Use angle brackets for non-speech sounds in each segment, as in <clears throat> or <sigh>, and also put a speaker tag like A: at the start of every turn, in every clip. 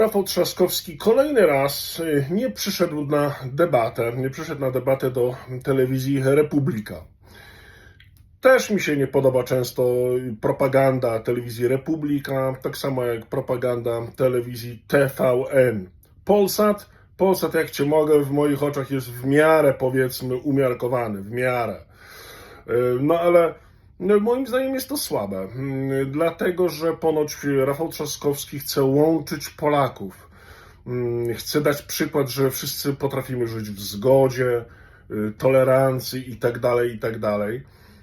A: Rafał Trzaskowski kolejny raz y, nie przyszedł na debatę, nie przyszedł na debatę do telewizji Republika. Też mi się nie podoba często propaganda telewizji Republika, tak samo jak propaganda telewizji TVN. Polsat, Polsat jak cię mogę, w moich oczach jest w miarę powiedzmy umiarkowany, w miarę. Y, No ale moim zdaniem jest to słabe, mm, dlatego że ponoć Rafał Trzaskowski chce łączyć Polaków. Mm, Chce dać przykład, że wszyscy potrafimy żyć w zgodzie, y, tolerancji itd., itd.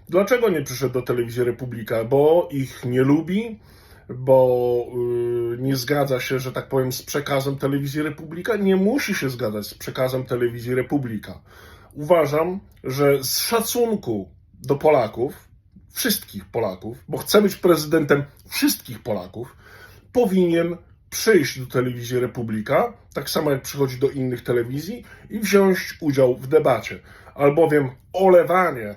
A: Dlaczego nie przyszedł do telewizji Republika? Bo ich nie lubi, bo y, nie zgadza się, że tak powiem, z przekazem telewizji Republika. Nie musi się zgadzać z przekazem telewizji Republika. Uważam, że z szacunku do Polaków, wszystkich Polaków, bo chce być prezydentem wszystkich Polaków, powinien przyjść do telewizji Republika, tak samo jak przychodzi do innych telewizji, i wziąć udział w debacie. Albowiem olewanie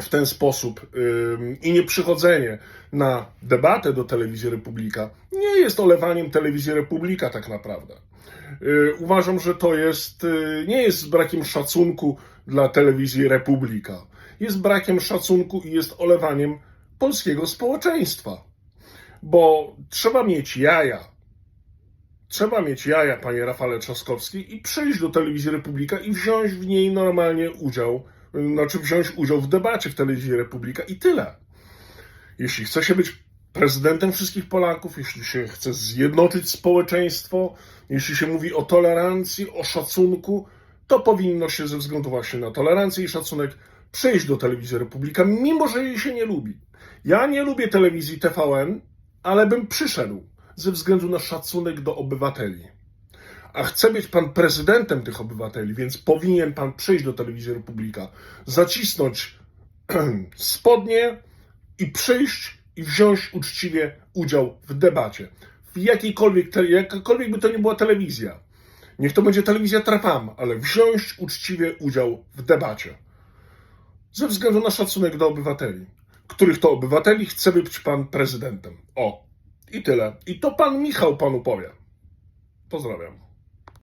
A: w ten sposób ym, i nieprzychodzenie na debatę do telewizji Republika nie jest olewaniem telewizji Republika tak naprawdę. Y, Uważam, że to jest, y, nie jest brakiem szacunku dla telewizji Republika. Jest brakiem szacunku i jest olewaniem polskiego społeczeństwa. Bo trzeba mieć jaja. Trzeba mieć jaja, panie Rafale Trzaskowski, i przyjść do telewizji Republika i wziąć w niej normalnie udział, znaczy wziąć udział w debacie w telewizji Republika i tyle. Jeśli chce się być prezydentem wszystkich Polaków, jeśli się chce zjednoczyć społeczeństwo, jeśli się mówi o tolerancji, o szacunku, to powinno się ze względu właśnie na tolerancję i szacunek przyjść do telewizji Republika, mimo że jej się nie lubi. Ja nie lubię telewizji TVN, ale bym przyszedł ze względu na szacunek do obywateli. A chce być pan prezydentem tych obywateli, więc powinien pan przyjść do telewizji Republika, zacisnąć <clears throat> spodnie i przyjść i wziąć uczciwie udział w debacie. W jakiejkolwiek, jakakolwiek by to nie była telewizja. Niech to będzie telewizja Trapam, ale wziąć uczciwie udział w debacie. Ze względu na szacunek do obywateli. Których to obywateli chce być pan prezydentem. O, i tyle. I to pan Michał panu powie. Pozdrawiam.